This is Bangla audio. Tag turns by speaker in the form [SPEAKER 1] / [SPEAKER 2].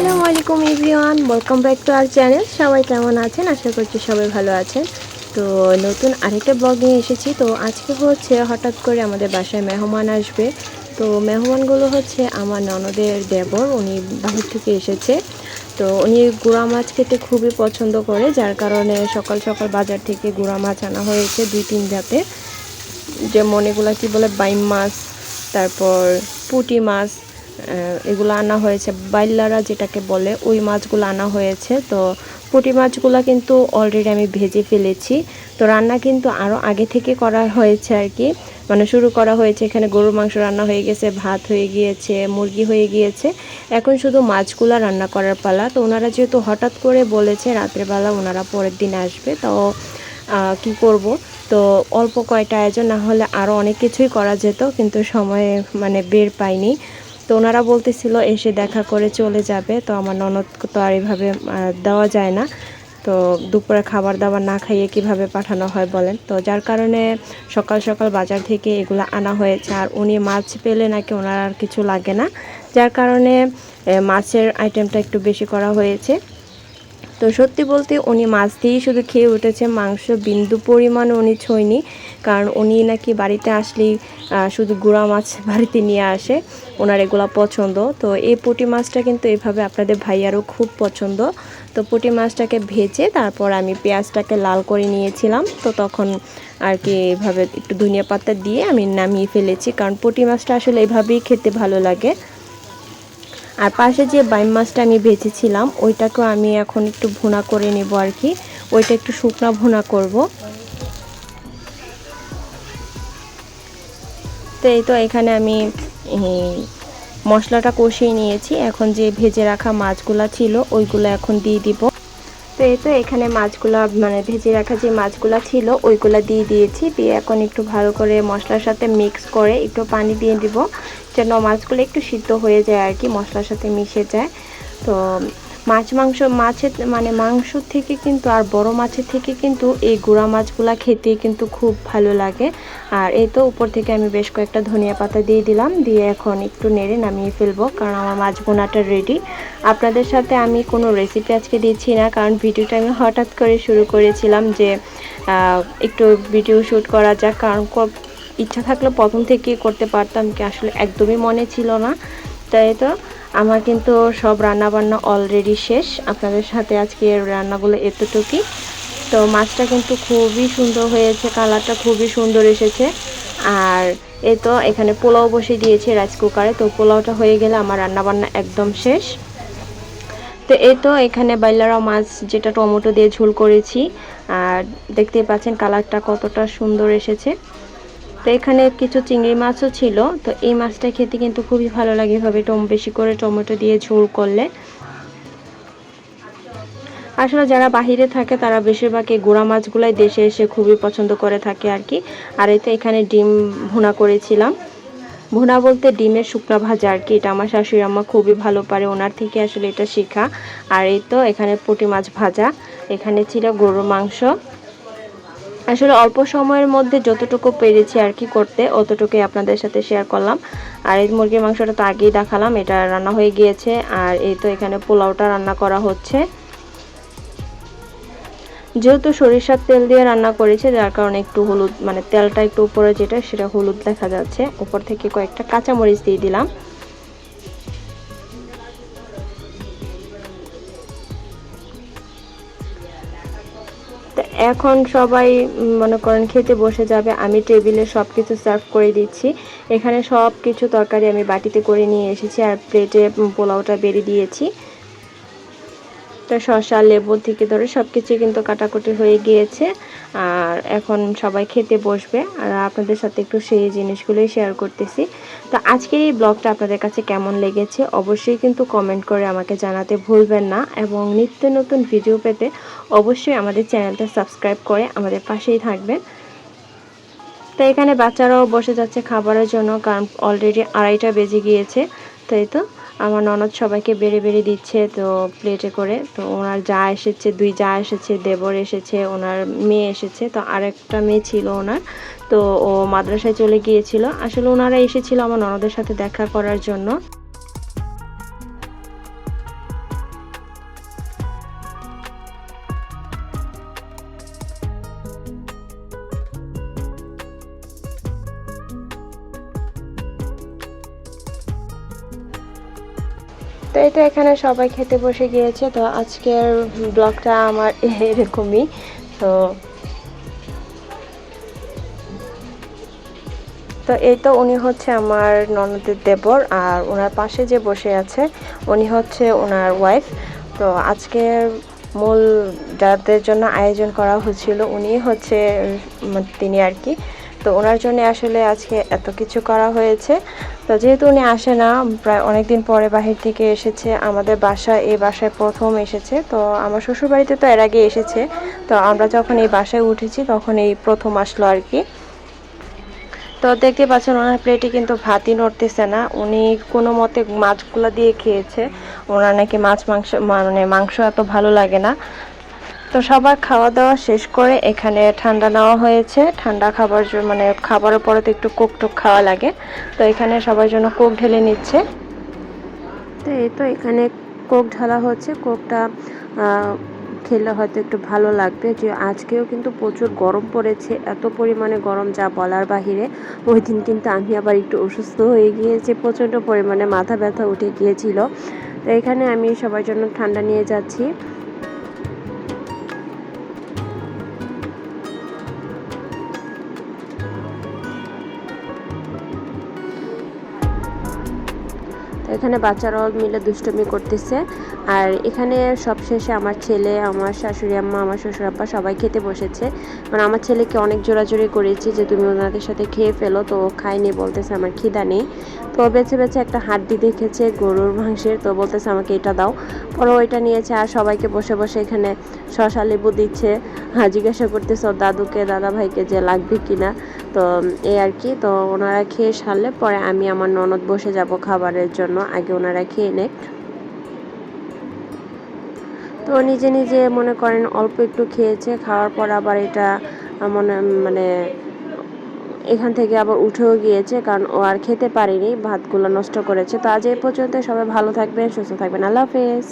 [SPEAKER 1] আসসালামু আলাইকুম everyone welcome back to our channel সবাই কেমন আছেন? আশা করছি সবাই ভালো আছেন। তো নতুন আরেকটা ব্লগ নিয়ে এসেছি। তো আজকে হচ্ছে হঠাৎ করে আমাদের বাসায় মেহমান আসবে। তো মেহমানগুলো হচ্ছে আমার ননদের দেবর, উনি বাহির থেকে এসেছে। তো উনি গুঁড়া মাছ খেতে খুবই পছন্দ করে, যার কারণে সকাল সকাল বাজার থেকে গুঁড়া মাছ আনা হয়েছে দুই তিন জাতের যেমন এগুলা কি বলে, বাইম মাছ, তারপর পুঁটি মাছ এগুলো আনা হয়েছে। বাইল্লারা যেটাকে বলে, ওই মাছগুলো আনা হয়েছে। তো পুঁটি মাছগুলো কিন্তু অলরেডি আমি ভেজে ফেলেছি। তো রান্না কিন্তু আরও আগে থেকে করা হয়েছে আর কি। মানে শুরু করা হয়েছে, এখানে গরুর মাংস রান্না হয়ে গেছে, ভাত হয়ে গিয়েছে, মুরগি হয়ে গিয়েছে। এখন শুধু মাছগুলো রান্না করার পালা। তো ওনারা যেহেতু হঠাৎ করে বলেছে, রাত্রেবেলা ওনারা পরের দিন আসবে। তো কি করব? তো অল্প কয়টা আয়োজন, না হলে আরও অনেক কিছুই করা যেত, কিন্তু সময়ে মানে বের পাইনি। তো ওনারা বলতেছিল, এসে দেখা করে চলে যাবে। তো আমার ননদ তো আর এভাবে দেওয়া যায় না। তো দুপুরে খাবার দাবার না খাইয়ে কীভাবে পাঠানো হয় বলেন? তো যার কারণে সকাল সকাল বাজার থেকে এগুলো আনা হয়েছে। আর উনি মাছ পেলে নাকি ওনার আর কিছু লাগে না। যার কারণে মাছের আইটেমটা একটু বেশি করা হয়েছে। তো সত্যি বলতে উনি মাছ দিয়েই শুধু খেয়ে উঠেছে, মাংস বিন্দু পরিমাণ উনি ছয়নি। কারণ উনি নাকি বাড়িতে আসলেই শুধু গুঁড়া মাছ বাড়িতে নিয়ে আসে, ওনার এগুলো পছন্দ। তো এই পুঁটি মাছটা কিন্তু এভাবে আপনাদের ভাইয়ারও খুব পছন্দ। তো পুঁটি মাছটাকে ভেজে তারপর আমি পেঁয়াজটাকে লাল করে নিয়েছিলাম। তো তখন আর কি এভাবে একটু ধনিয়া পাতা দিয়ে আমি নামিয়ে ফেলেছি। কারণ পুঁটি মাছটা আসলে এভাবেই খেতে ভালো লাগে। আর পাশে যে বাইম মাছটা আমি ভেজেছিলাম ওইটাকেও আমি এখন একটু ভুনা করে নেব আর কি। ওইটা একটু শুকনা ভুনা করব। তো এই তো এখানে আমি মশলাটা কষিয়ে নিয়েছি। এখন যে ভেজে রাখা মাছগুলা ছিল, ওইগুলো এখন দিয়ে দিব। তো এই তো এখানে মাছগুলা মানে ভেজে রাখা যে মাছগুলা ছিল, ওইগুলা দিয়ে দিয়েছি। দিয়ে এখন একটু ভালো করে মশলার সাথে মিক্স করে একটু পানি দিয়ে দিব। যেন মাছগুলো একটু সিদ্ধ হয়ে যায় আর কি, মশলার সাথে মিশে যায়। তো মাছ মাংস, মাছের মানে মাংস থেকে কিন্তু আর বড় মাছের থেকে কিন্তু এই গুঁড়া মাছগুলা খেতে কিন্তু খুব ভালো লাগে। আর এই তো উপর থেকে আমি বেশ কয়েকটা ধনিয়া পাতা দিয়ে দিলাম, দিয়ে এখন একটু নেড়ে নামিয়ে ফেলব, কারণ আমার মাছ বোনাটা রেডি আপনাদের সাথে আমি কোনো রেসিপি আজকে দিচ্ছি না, কারণ ভিডিওটা আমি হঠাৎ করে শুরু করেছিলাম যে একটু ভিডিও শ্যুট করা যাক, কারণ ইচ্ছা থাকলে প্রথম থেকেই করতে পারতাম, কি আসলে একদমই মনে ছিল না। তাই তো আমার কিন্তু সব রান্না বান্না অলরেডি শেষ। আপনাদের সাথে আজকে রান্নাগুলো এতটুকুই। তো মাছটা কিন্তু খুবই সুন্দর হয়েছে, কালারটা খুবই সুন্দর এসেছে। আর এই তো এখানে পোলাও বসে দিয়েছে রাইস কুকারে তো পোলাওটা হয়ে গেলে আমার রান্না বান্না একদম শেষ। তো এই তো এখানে বাইলারা মাছ, যেটা টমেটো দিয়ে ঝোল করেছি। আর দেখতেই পাচ্ছেন কালারটা কতটা সুন্দর এসেছে। তো এখানে কিছু চিংড়ি মাছও ছিল। তো এই মাছটা খেতে কিন্তু খুবই ভালো লাগে এভাবে টম বেশি করে টমেটো দিয়ে ঝোল করলে। আসলে যারা বাহিরে থাকে, তারা বেশিরভাগ এই গুঁড়া মাছগুলাই দেশে এসে খুবই পছন্দ করে থাকে আর কি আর এই তো এখানে ডিম ভুনা করেছিলাম। ভুনা বলতে ডিমের শুকনা ভাজা আর কি এটা আমার শাশুড়ি আম্মা খুবই ভালো পারে, ওনার থেকে আসলে এটা শেখা। আর এই তো এখানে পুঁটি মাছ ভাজা। এখানে ছিল গরুর মাংস। আসলে অল্প সময়ের মধ্যে যতটুকু পেরেছি আর কি করতে, অতটুকুই আপনাদের সাথে শেয়ার করলাম। আর এই মুরগির মাংসটা তো আগেই দেখালাম, এটা রান্না হয়ে গিয়েছে। আর এই তো এখানে পোলাওটা রান্না করা হচ্ছে। যেহেতু সরিষার তেল দিয়ে রান্না করেছে, যার কারণে একটু হলুদ মানে তেলটা একটু উপরে যেটা, সেটা হলুদ দেখা যাচ্ছে। উপর থেকে কয়েকটা কাঁচামরিচ দিয়ে দিলাম। এখন সবাই মনে করেন খেতে বসে যাবে, আমি টেবিলে সব কিছু সার্ভ করে দিচ্ছি। এখানে সব কিছু তরকারি আমি বাটিতে করে নিয়ে এসেছি আর প্লেটে পোলাওটা বেরিয়ে দিয়েছি। তো শসা, লেবু থেকে ধরে সব কিছু কিন্তু কাটাকুটি হয়ে গিয়েছে। আর এখন সবাই খেতে বসবে। আর আপনাদের সাথে একটু সেই জিনিসগুলোই শেয়ার করতেছি। তো আজকের এই ব্লগটা আপনাদের কাছে কেমন লেগেছে অবশ্যই কিন্তু কমেন্ট করে আমাকে জানাতে ভুলবেন না। এবং নিত্য নতুন ভিডিও পেতে অবশ্যই আমাদের চ্যানেলটা সাবস্ক্রাইব করে আমাদের পাশেই থাকবেন। তো এখানে বাচ্চারাও বসে যাচ্ছে খাবারের জন্য, কারণ অলরেডি আড়াইটা বেজে গিয়েছে। তাই তো? আমার ননদ সবাইকে বেড়ে বেড়ে দিচ্ছে তো প্লেটে করে। তো ওনার যা এসেছে, দুই যা এসেছে, দেবর এসেছে, ওনার মেয়ে এসেছে, তো আরেকটা মেয়ে ছিল ওনার। তো ও মাদ্রাসায় চলে গিয়েছিল। আসলে ওনারা এসেছিল আমার ননদের সাথে দেখা করার জন্য। তো এটা এখানে সবাই খেতে বসে গিয়েছে, তো আজকের ব্লগটা আমার এরকমই, তো তো এই তো উনি হচ্ছে আমার ননদের দেবর, আর ওনার পাশে যে বসে আছে, উনি হচ্ছে ওনার ওয়াইফ তো আজকের মূল যাদের জন্য আয়োজন করা হচ্ছিল উনি হচ্ছে তিনি আর কি তো ওনার জন্য আসলে আজকে এত কিছু করা হয়েছে। তো যেহেতু উনি আসে না, প্রায় অনেক দিন পরে বাহির থেকে এসেছে, আমাদের বাসায় এই বাসায় প্রথম এসেছে। তো আমার শ্বশুরবাড়িতে তো এর আগে এসেছে। তো আমরা যখন এই বাসায় উঠেছি, তখন এই প্রথম আসলো আর কি। তো দেখতে পাচ্ছেন, ওনার প্লেটে কিন্তু ভাতই নড়তেছে না। উনি কোনো মতে মাছগুলো দিয়ে খেয়েছে। ওনার নাকি মাছ, মাংস মানে মাংস এত ভালো লাগে না। তো সবার খাওয়া দাওয়া শেষ করে এখানে ঠান্ডা নেওয়া হয়েছে। ঠান্ডা খাবার মানে খাবারের পরে তো একটু কোক টোক খাওয়া লাগে। তো এখানে সবার জন্য কোক ঢেলে নিচ্ছে। তো এই তো এখানে কোক ঢালা হচ্ছে। কোকটা খেলে হয়তো একটু ভালো লাগবে। যে আজকেও কিন্তু প্রচুর গরম পড়েছে। এত পরিমাণে গরম যা বলার বাহিরে। ওই দিন কিন্তু আমি আবার একটু অসুস্থ হয়ে গিয়েছি। প্রচণ্ড পরিমাণে মাথা ব্যথা উঠে গিয়েছিল। তো এখানে আমি সবার জন্য ঠান্ডা নিয়ে যাচ্ছি। এখানে বাচ্চারাও মিলে দুষ্টমি করতেছে। আর এখানে সবশেষে আমার ছেলে, আমার শাশুড়ি আম্মা, আমার শ্বশুর আব্বা সবাই খেতে বসেছে। মানে আমার ছেলেকে অনেক জোরাজোরি করেছি যে, তুমি ওনাদের সাথে খেয়ে ফেলো, তো ও খায়নি, বলতেছে আমার খিদা নেই। তো বেছে বেছে একটা হাড্ডি দেখেছে, গরুর মাংসের, তো বলতেছে আমাকে এটা দাও। পরে ওইটা নিয়েছে, আর সবাইকে বসে বসে এখানে শশা লেবু দিচ্ছে। হ্যাঁ জিজ্ঞাসা করতেছে ওর দাদুকে, দাদা ভাইকে যে লাগবে কিনা? তো, এই আর কি। তো ওনারা খেয়ে সারলে পরে আমি আমার ননদ বসে যাব খাবারের জন্য। আগে ওনারা খেয়ে নেক। তো নিজে নিজে মনে করেন অল্প একটু খেয়েছে। খাওয়ার পর আবার এটা মনে মানে এখান থেকে আবার উঠেও গিয়েছে। কারণ ও আর খেতে পারেনি। ভাতগুলো নষ্ট করেছে। তো আজ এই পর্যন্ত সবাই ভালো থাকবেন, সুস্থ থাকবেন। আল্লাহ হাফেজ।